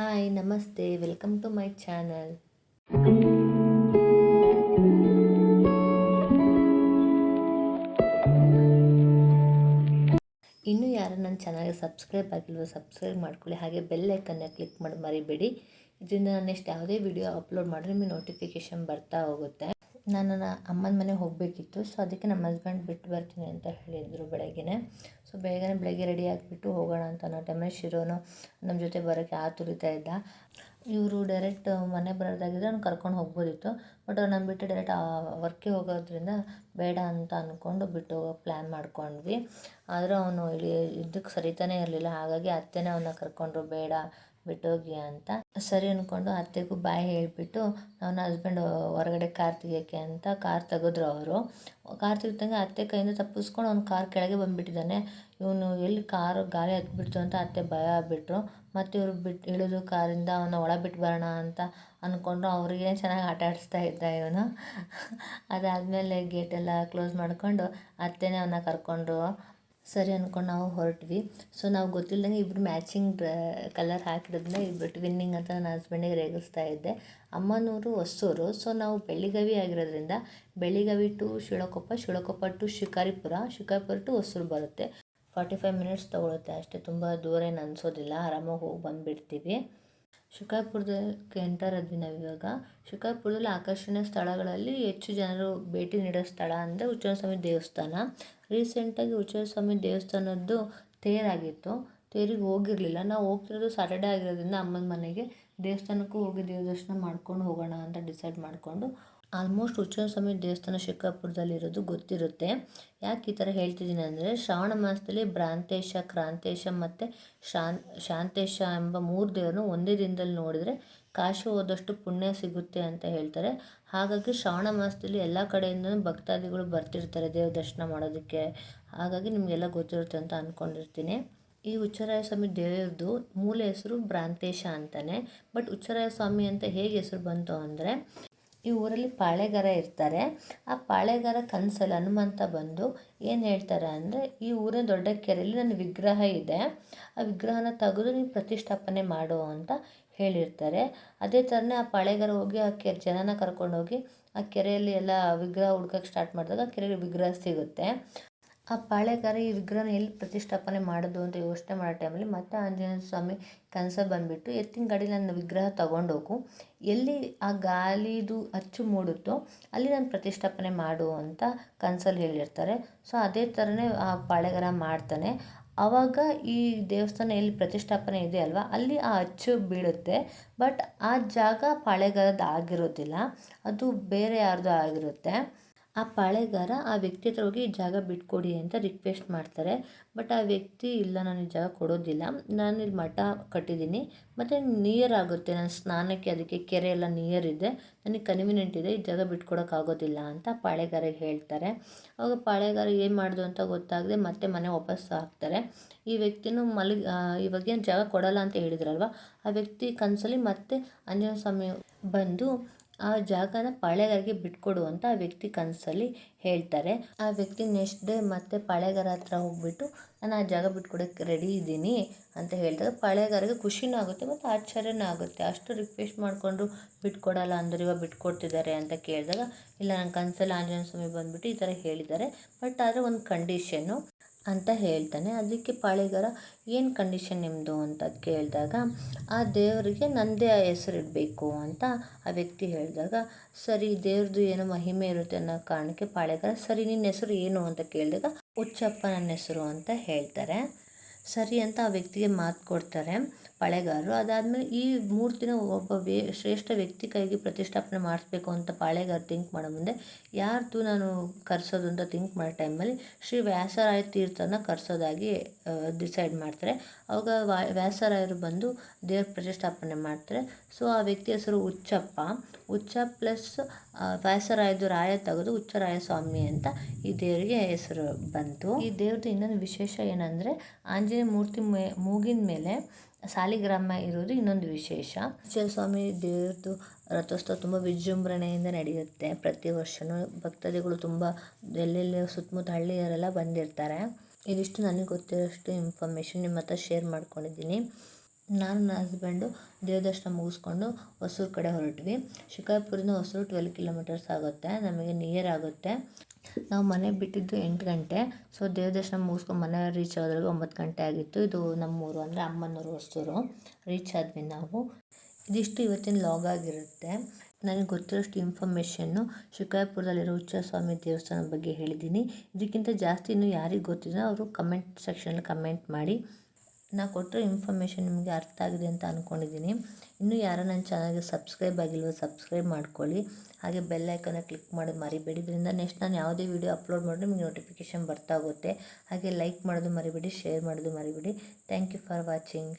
Hi ನಮಸ್ತೆ welcome to my channel ಇನ್ನೂ ಯಾರು ನನ್ನ ಚಾನಲ್ಗೆ ಸಬ್ಸ್ಕ್ರೈಬ್ ಆಗಿಲ್ವೋ ಸಬ್ಸ್ಕ್ರೈಬ್ ಮಾಡ್ಕೊಳ್ಳಿ. ಹಾಗೆ ಬೆಲ್ ಐಕನ್ನ ಕ್ಲಿಕ್ ಮಾಡಿ ಮರಿಬೇಡಿ. ಇದರಿಂದ ನಾನು ನೆಕ್ಸ್ಟ್ ಯಾವುದೇ ವಿಡಿಯೋ ಅಪ್ಲೋಡ್ ಮಾಡಿದ್ರೆ ನಿಮಗೆ ನೋಟಿಫಿಕೇಶನ್ ಬರ್ತಾ ಹೋಗುತ್ತೆ. ನಾನು ನನ್ನ ಅಮ್ಮನ ಮನೆಗೆ ಹೋಗಬೇಕಿತ್ತು. ಸೊ ಅದಕ್ಕೆ ನಮ್ಮ ಹಸ್ಬೆಂಡ್ ಬಿಟ್ಟು ಬರ್ತೀನಿ ಅಂತ ಹೇಳಿದರು ಬೆಳಗ್ಗೆನೆ. ಸೊ ಬೇಗನೆ ಬೆಳಗ್ಗೆ ರೆಡಿ ಆಗಿಬಿಟ್ಟು ಹೋಗೋಣ ಅಂತ ಅನ್ನೋ ಟೈಮಲ್ಲಿ ಶಿರೋನು ನಮ್ಮ ಜೊತೆ ಬರೋಕ್ಕೆ ಆತುರಿತಾ ಇದ್ದ. ಇವರು ಡೈರೆಕ್ಟ್ ಮನೆ ಬರೋದಾಗಿದ್ರೆ ಅವ್ನು ಕರ್ಕೊಂಡು ಹೋಗ್ಬೋದಿತ್ತು. ಬಟ್ ಅವ್ರು ನಮ್ಮ ಬಿಟ್ಟು ಡೈರೆಕ್ಟ್ ವರ್ಕಿಗೆ ಹೋಗೋದ್ರಿಂದ ಬೇಡ ಅಂತ ಅಂದ್ಕೊಂಡು ಬಿಟ್ಟು ಹೋಗೋ ಪ್ಲ್ಯಾನ್ ಮಾಡ್ಕೊಂಡ್ವಿ. ಆದರೂ ಅವನು ಇಲ್ಲಿ ಇದಕ್ಕೆ ಸರಿತಾನೇ ಇರಲಿಲ್ಲ. ಹಾಗಾಗಿ ಅತ್ತೆನೇ ಅವನ್ನ ಕರ್ಕೊಂಡ್ರು. ಬೇಡ ಬಿಟ್ಟೋಗಿ ಅಂತ ಸರಿ ಅಂದ್ಕೊಂಡು ಅತ್ತೆಗೂ ಬಾಯ್ ಹೇಳಿಬಿಟ್ಟು ನನ್ನ ಹಸ್ಬೆಂಡ್ ಹೊರಗಡೆ ಕಾರ್ ತೆಗಿಯೋಕ್ಕೆ ಅಂತ ಕಾರ್ ತೆಗೆದ್ರು ಅವರು. ಕಾರ್ ತೆಗ್ದಂಗೆ ಅತ್ತೆ ಕೈಯಿಂದ ತಪ್ಪಿಸ್ಕೊಂಡು ಅವ್ನು ಕಾರ್ ಕೆಳಗೆ ಬಂದುಬಿಟ್ಟಿದ್ದಾನೆ. ಇವನು ಎಲ್ಲಿ ಕಾರು ಗಾಳಿ ಹತ್ಬಿಡ್ತು ಅಂತ ಅತ್ತೆ ಭಯ ಆಗಿಬಿಟ್ರು. ಮತ್ತು ಇವರು ಬಿಟ್ಟು ಇಳಿದು ಕಾರಿಂದ ಅವನ ಒಳ ಬಿಟ್ಟು ಬರೋಣ ಅಂತ ಅಂದ್ಕೊಂಡು ಅವ್ರಿಗೆ ಚೆನ್ನಾಗಿ ಆಟ ಆಡಿಸ್ತಾ ಇದ್ದ ಇವನು. ಅದಾದಮೇಲೆ ಗೇಟೆಲ್ಲ ಕ್ಲೋಸ್ ಮಾಡಿಕೊಂಡು ಅತ್ತೆನೇ ಅವನ್ನ ಕರ್ಕೊಂಡ್ರು. ಸರಿ ಅಂದ್ಕೊಂಡು ನಾವು ಹೊರಟ್ವಿ. ಸೊ ನಾವು ಗೊತ್ತಿಲ್ಲದಂಗೆ ಇಬ್ಬರು ಮ್ಯಾಚಿಂಗ್ ಡ್ರ ಕಲರ್ ಹಾಕಿರೋದನ್ನ ಇಬ್ಬರು ಟ್ವಿನ್ನಿಂಗ್ ಅಂತ ನನ್ನ ಹಸ್ಬೆಂಡಿಗೆ ರೇಗಿಸ್ತಾ ಇದ್ದೆ. ಅಮ್ಮನೂರು ಹೊಸೂರು. ಸೊ ನಾವು ಬೆಳ್ಳಿಗವಿ ಆಗಿರೋದ್ರಿಂದ Belligavi to Shilakoppa Shilakoppa to Shikaripura Shikaripura to Hosur ಬರುತ್ತೆ. ಫಾರ್ಟಿ ಫೈವ್ ಮಿನಿಟ್ಸ್ ತೊಗೊಳುತ್ತೆ. ಅಷ್ಟೇ, ತುಂಬ ದೂರ ಏನು ಅನಿಸೋದಿಲ್ಲ. ಆರಾಮಾಗಿ ಹೋಗಿ ಬಂದುಬಿಡ್ತೀವಿ. ಶಿಕಾರ್ಪುರದಕ್ಕೆ ಎಂಟರ್ ಅದ್ವಿ ನಾವು ಇವಾಗ ಶಿಕಾರ್ಪುರದಲ್ಲಿ ಆಕರ್ಷಣೀಯ ಸ್ಥಳಗಳಲ್ಲಿ ಹೆಚ್ಚು ಜನರು ಭೇಟಿ ನೀಡೋ ಸ್ಥಳ ಅಂದರೆ ಉಚ್ಚಂಗಸ್ವಾಮಿ ದೇವಸ್ಥಾನ. ರೀಸೆಂಟಾಗಿ ಉಚ್ಚಂಗಸ್ವಾಮಿ ದೇವಸ್ಥಾನದ್ದು ತೇರಾಗಿತ್ತು ತೇರಿಗೆ ಹೋಗಿರಲಿಲ್ಲ. ನಾವು ಹೋಗ್ತಿರೋದು ಸಾಟರ್ಡೆ ಆಗಿರೋದ್ರಿಂದ ಅಮ್ಮನ ಮನೆಗೆ. ದೇವಸ್ಥಾನಕ್ಕೂ ಹೋಗಿ ದೇವ್ರ ದರ್ಶನ ಮಾಡ್ಕೊಂಡು ಹೋಗೋಣ ಅಂತ ಡಿಸೈಡ್ ಮಾಡಿಕೊಂಡು ಆಲ್ಮೋಸ್ಟ್ ಉಚ್ಚಂಗಸ್ವಾಮಿ ದೇವಸ್ಥಾನ ಶಿಕ್ಕಾಪುರದಲ್ಲಿರೋದು ಗೊತ್ತಿರುತ್ತೆ. ಯಾಕೆ ಈ ಥರ ಹೇಳ್ತಿದ್ದೀನಿ ಅಂದರೆ ಶ್ರಾವಣ ಮಾಸದಲ್ಲಿ ಭ್ರಾಂತೇಶ, ಕ್ರಾಂತೇಶ ಮತ್ತು ಶಾನ್, ಶಾಂತೇಶ ಎಂಬ ಮೂರು ದೇವರನ್ನು ಒಂದೇ ದಿನದಲ್ಲಿ ನೋಡಿದರೆ ಕಾಶಿ ಹೋದಷ್ಟು ಪುಣ್ಯ ಸಿಗುತ್ತೆ ಅಂತ ಹೇಳ್ತಾರೆ. ಹಾಗಾಗಿ ಶ್ರಾವಣ ಮಾಸದಲ್ಲಿ ಎಲ್ಲ ಕಡೆಯಿಂದಲೂ ಭಕ್ತಾದಿಗಳು ಬರ್ತಿರ್ತಾರೆ ದೇವ್ರ ದರ್ಶನ ಮಾಡೋದಕ್ಕೆ. ಹಾಗಾಗಿ ನಿಮಗೆಲ್ಲ ಗೊತ್ತಿರುತ್ತೆ ಅಂತ ಅಂದ್ಕೊಂಡಿರ್ತೀನಿ ಈ ಹುಚ್ಚರಾಯ ಸ್ವಾಮಿ ದೇವ್ರದ್ದು ಮೂಲ ಹೆಸರು ಭ್ರಾಂತೇಶ ಅಂತಾನೆ. ಬಟ್ ಹುಚ್ಚರಾಯ ಸ್ವಾಮಿ ಅಂತ ಹೇಗೆ ಹೆಸರು ಬಂತು ಅಂದರೆ, ಈ ಊರಲ್ಲಿ ಪಾಳೆಗಾರ ಇರ್ತಾರೆ. ಆ ಪಾಳೆಗಾರ ಕನಸಲ್ಲಿ ಹನುಮಂತ ಬಂದು ಏನು ಹೇಳ್ತಾರೆ ಅಂದರೆ, ಈ ಊರಿನ ದೊಡ್ಡ ಕೆರೆಯಲ್ಲಿ ನನ್ನ ವಿಗ್ರಹ ಇದೆ. ಆ ವಿಗ್ರಹನ ತೆಗೆದು ನೀವು ಪ್ರತಿಷ್ಠಾಪನೆ ಮಾಡು ಅಂತ ಹೇಳಿರ್ತಾರೆ. ಅದೇ ಥರನೇ ಆ ಪಾಳೆಗಾರ ಹೋಗಿ ಆ ಕೆರೆ ಜನನ ಕರ್ಕೊಂಡೋಗಿ ಆ ಕೆರೆಯಲ್ಲಿ ಎಲ್ಲ ವಿಗ್ರಹ ಹುಡ್ಕಕ್ಕೆ ಸ್ಟಾರ್ಟ್ ಮಾಡಿದಾಗ ಕೆರೆಯಲ್ಲಿ ವಿಗ್ರಹ ಸಿಗುತ್ತೆ. ಆ ಪಾಳೆಗಾರ ಈ ವಿಗ್ರಹನ ಎಲ್ಲಿ ಪ್ರತಿಷ್ಠಾಪನೆ ಮಾಡೋದು ಅಂತ ಯೋಚನೆ ಮಾಡೋ ಟೈಮಲ್ಲಿ ಮತ್ತೆ ಆಂಜನೇಯ ಸ್ವಾಮಿ ಕನಸ ಬಂದುಬಿಟ್ಟು ಎತ್ತಿನ ಗಾಡಿ ನನ್ನ ವಿಗ್ರಹ ತಗೊಂಡೋಗು. ಎಲ್ಲಿ ಆ ಗಾಲಿದು ಅಚ್ಚು ಮೂಡುತ್ತೋ ಅಲ್ಲಿ ನಾನು ಪ್ರತಿಷ್ಠಾಪನೆ ಮಾಡು ಅಂತ ಕನಸಲ್ಲಿ ಹೇಳಿರ್ತಾರೆ. ಸೊ ಅದೇ ಥರನೇ ಆ ಪಾಳೆಗಾರ ಮಾಡ್ತಾನೆ. ಆವಾಗ ಈ ದೇವಸ್ಥಾನ ಎಲ್ಲಿ ಪ್ರತಿಷ್ಠಾಪನೆ ಇದೆ ಅಲ್ವಾ, ಅಲ್ಲಿ ಆ ಅಚ್ಚು ಬೀಳುತ್ತೆ. ಬಟ್ ಆ ಜಾಗ ಪಾಳೆಗಾರದ್ದು ಆಗಿರೋದಿಲ್ಲ. ಅದು ಬೇರೆ ಯಾರ್ದು ಆಗಿರುತ್ತೆ. ಆ ಪಾಳೆಗಾರ ಆ ವ್ಯಕ್ತಿ ಹತ್ರ ಹೋಗಿ ಜಾಗ ಬಿಟ್ಕೊಡಿ ಅಂತ ರಿಕ್ವೆಸ್ಟ್ ಮಾಡ್ತಾರೆ. ಬಟ್ ಆ ವ್ಯಕ್ತಿ, ಇಲ್ಲ, ನಾನು ಜಾಗ ಕೊಡೋದಿಲ್ಲ. ನಾನು ಇಲ್ಲಿ ಮಠ ಕಟ್ಟಿದ್ದೀನಿ. ಮತ್ತು ನಿಯರ್ ಆಗುತ್ತೆ. ನನ್ನ ಸ್ನಾನಕ್ಕೆ, ಅದಕ್ಕೆ ಕೆರೆ ಎಲ್ಲ ನಿಯರ್ ಇದೆ. ನನಗೆ ಕನ್ವಿನೆಂಟ್ ಇದೆ, ಈ ಜಾಗ ಬಿಟ್ಕೊಡೋಕ್ಕಾಗೋದಿಲ್ಲ ಅಂತ ಪಾಳೆಗಾರಿಗೆ ಹೇಳ್ತಾರೆ. ಅವಾಗ ಪಾಳೆಗಾರ ಏನು ಮಾಡೋದು ಅಂತ ಗೊತ್ತಾಗದೆ ಮತ್ತೆ ಮನೆ ವಾಪಸ್ ಹಾಕ್ತಾರೆ. ಈ ವ್ಯಕ್ತಿನೂ ಮಲಗಿ ಇವಾಗೇನು ಜಾಗ ಕೊಡಲ್ಲ ಅಂತ ಹೇಳಿದ್ರಲ್ವ? ಆ ವ್ಯಕ್ತಿ ಕನಸಲ್ಲಿ ಮತ್ತೆ ಆಂಜನೇಯ ಸ್ವಾಮಿ ಬಂದು ಆ ಜಾಗನ ಪಾಳೆಗಾರಿಗೆ ಬಿಟ್ಕೊಡು ಅಂತ ಆ ವ್ಯಕ್ತಿ ಕನಸಲ್ಲಿ ಹೇಳ್ತಾರೆ. ಆ ವ್ಯಕ್ತಿ ನೆಕ್ಸ್ಟ್ ಡೇ ಮತ್ತೆ ಪಾಳೆಗಾರ ಹತ್ರ ಹೋಗ್ಬಿಟ್ಟು, ನಾನು ಆ ಜಾಗ ಬಿಟ್ಕೊಡೋಕ್ಕೆ ರೆಡಿ ಇದ್ದೀನಿ ಅಂತ ಹೇಳಿದಾಗ ಪಾಳೆಗಾರಿಗೆ ಖುಷಿನೂ ಆಗುತ್ತೆ ಮತ್ತು ಆಶ್ಚರ್ಯನೂ ಆಗುತ್ತೆ. ಅಷ್ಟು ರಿಕ್ವೆಸ್ಟ್ ಮಾಡಿಕೊಂಡು ಬಿಟ್ಕೊಡಲ್ಲ, ಅಂದ್ರೆ ಇವಾಗ ಬಿಟ್ಕೊಡ್ತಿದ್ದಾರೆ ಅಂತ ಕೇಳಿದಾಗ, ಇಲ್ಲ ನನ್ನ ಕನಸಲ್ಲಿ ಆಂಜನೇಯ ಸ್ವಾಮಿ ಬಂದುಬಿಟ್ಟು ಈ ಥರ ಹೇಳಿದ್ದಾರೆ. ಬಟ್ ಆದರೆ ಒಂದು ಕಂಡೀಷನ್ನು ಅಂತ ಹೇಳ್ತಾನೆ. ಅದಕ್ಕೆ ಪಾಳೆಗಾರ, ಏನು ಕಂಡೀಷನ್ ನಿಮ್ಮದು ಅಂತ ಕೇಳಿದಾಗ, ಆ ದೇವರಿಗೆ ನನ್ನದೇ ಹೆಸರಿಡಬೇಕು ಅಂತ ಆ ವ್ಯಕ್ತಿ ಹೇಳಿದಾಗ, ಸರಿ ದೇವ್ರದ್ದು ಏನೋ ಮಹಿಮೆ ಇರುತ್ತೆ ಅನ್ನೋ ಕಾರಣಕ್ಕೆ ಪಾಳೆಗಾರ, ಸರಿ, ನಿನ್ನ ಹೆಸರು ಏನು? ಅಂತ ಕೇಳಿದಾಗ, ಹುಚ್ಚಪ್ಪ ನನ್ನ ಹೆಸರು ಅಂತ ಹೇಳ್ತಾರೆ. ಸರಿ ಅಂತ ಆ ವ್ಯಕ್ತಿಗೆ ಮಾತು ಕೊಡ್ತಾರೆ, ಪಾಳೆಗಾರರು. ಅದಾದಮೇಲೆ ಈ ಮೂರ್ತಿನ ಒಬ್ಬ ವೇ ಶ್ರೇಷ್ಠ ವ್ಯಕ್ತಿ ಕೈಗೆ ಪ್ರತಿಷ್ಠಾಪನೆ ಮಾಡಿಸ್ಬೇಕು ಅಂತ ಪಾಳೆಗಾರ ಥಿಂಕ್ ಮಾಡೋ ಮುಂದೆ, ಯಾರ್ದು ನಾನು ಕರೆಸೋದು ಅಂತ ಥಿಂಕ್ ಮಾಡೋ ಟೈಮಲ್ಲಿ ಶ್ರೀ ವ್ಯಾಸರಾಯ ತೀರ್ಥನ ಕರೆಸೋದಾಗಿ ಡಿಸೈಡ್ ಮಾಡ್ತಾರೆ. ಅವಾಗ ವ್ಯಾಸರಾಯರು ಬಂದು ದೇವ್ರ ಪ್ರತಿಷ್ಠಾಪನೆ ಮಾಡ್ತಾರೆ. ಸೊ ಆ ವ್ಯಕ್ತಿ ಹೆಸರು ಉಚ್ಚಪ್ಪ. ಹುಚ್ಚ ಪ್ಲಸ್ ವ್ಯಾಸರಾಯದು ರಾಯ ತೆಗೆದು ಹುಚ್ಚರಾಯ ಸ್ವಾಮಿ ಅಂತ ಈ ದೇವರಿಗೆ ಹೆಸರು ಬಂತು. ಈ ದೇವ್ರದ್ದು ಇನ್ನೊಂದು ವಿಶೇಷ ಏನಂದರೆ, ಆಂಜನೇಯ ಮೂರ್ತಿ ಮೇ, ಮೂಗಿನ ಮೇಲೆ ಸಾಲಿಗ್ರಾಮ ಇರೋದು ಇನ್ನೊಂದು ವಿಶೇಷ. ಸ್ವಾಮಿ ದೇವ್ರದ್ದು ರಥೋತ್ಸವ ತುಂಬ ವಿಜೃಂಭಣೆಯಿಂದ ನಡೆಯುತ್ತೆ. ಪ್ರತಿ ವರ್ಷವೂ ಭಕ್ತಾದಿಗಳು ತುಂಬ ಎಲ್ಲೆಲ್ಲಿ ಸುತ್ತಮುತ್ತ ಹಳ್ಳಿಯವರೆಲ್ಲ ಬಂದಿರ್ತಾರೆ. ಇದಿಷ್ಟು ನನಗೆ ಗೊತ್ತಿರೋಷ್ಟು ಇನ್ಫಾರ್ಮೇಷನ್ ನಿಮ್ಮ ಹತ್ರ ಶೇರ್ ಮಾಡ್ಕೊಂಡಿದ್ದೀನಿ. ನಾನು ನನ್ನ ಹಸ್ಬೆಂಡು ದೇವದರ್ಶನ ಮುಗಿಸ್ಕೊಂಡು ಹೊಸೂರು ಕಡೆ ಹೊರಟ್ವಿ. ಶಿಕಾರಿಪುರದಿಂದ ಹೊಸೂರು ಟ್ವೆಲ್ ಕಿಲೋಮೀಟರ್ಸ್ ಆಗುತ್ತೆ. ನಮಗೆ ನಿಯರ್ ಆಗುತ್ತೆ. ನಾವು ಮನೆ ಬಿಟ್ಟಿದ್ದು ಎಂಟು ಗಂಟೆ. ಸೊ ದೇವದರ್ಶನ ಮುಗಿಸ್ಕೊಂಡು ಮನೆ ರೀಚ್ ಆಗೋದ್ರಿಗೆ ಒಂಬತ್ತು ಗಂಟೆ ಆಗಿತ್ತು. ಇದು ನಮ್ಮೂರು ಅಂದರೆ ಅಮ್ಮನೂರು ಹೊಸೂರು. ರೀಚ್ ಆದ್ವಿ ನಾವು. ಇದಿಷ್ಟು ಇವತ್ತಿನ ಲಾಗ್ ಆಗಿರುತ್ತೆ. ನನಗೆ ಗೊತ್ತಿರೋಷ್ಟು ಇನ್ಫಾರ್ಮೇಷನ್ನು ಶಿಕಾರಿಪುರದಲ್ಲಿರೋ ಸ್ವಾಮಿ ದೇವಸ್ಥಾನದ ಬಗ್ಗೆ ಹೇಳಿದ್ದೀನಿ. ಇದಕ್ಕಿಂತ ಜಾಸ್ತಿ ಇನ್ನೂ ಯಾರಿಗೆ ಗೊತ್ತಿದೆ ಅವರು ಕಮೆಂಟ್ ಸೆಕ್ಷನಲ್ಲಿ ಕಮೆಂಟ್ ಮಾಡಿ. ನಾ ಕೊಟ್ಟಿರೋ ಇನ್ಫಾರ್ಮೇಷನ್ ನಿಮಗೆ ಅರ್ಥ ಆಗಿದೆ ಅಂತ ಅಂದ್ಕೊಂಡಿದ್ದೀನಿ ಇನ್ನೂ ಯಾರೋ ನನ್ನ ಚಾನಲ್ಗೆ ಸಬ್ಸ್ಕ್ರೈಬ್ ಆಗಿಲ್ವೋ ಸಬ್ಸ್ಕ್ರೈಬ್ ಮಾಡ್ಕೊಳ್ಳಿ. ಹಾಗೆ ಬೆಲ್ ಐಕನ ಕ್ಲಿಕ್ ಮಾಡೋದು ಮರಿಬೇಡಿ. ಇದರಿಂದ ನೆಕ್ಸ್ಟ್ ನಾನು ಯಾವುದೇ ವೀಡಿಯೋ ಅಪ್ಲೋಡ್ ಮಾಡಿದ್ರೆ ನಿಮಗೆ ನೋಟಿಫಿಕೇಷನ್ ಬರ್ತಾ ಹೋಗುತ್ತೆ. ಹಾಗೆ ಲೈಕ್ ಮಾಡೋದು ಮರಿಬೇಡಿ ಶೇರ್ ಮಾಡೋದು ಮರಿಬೇಡಿ. Thank you for watching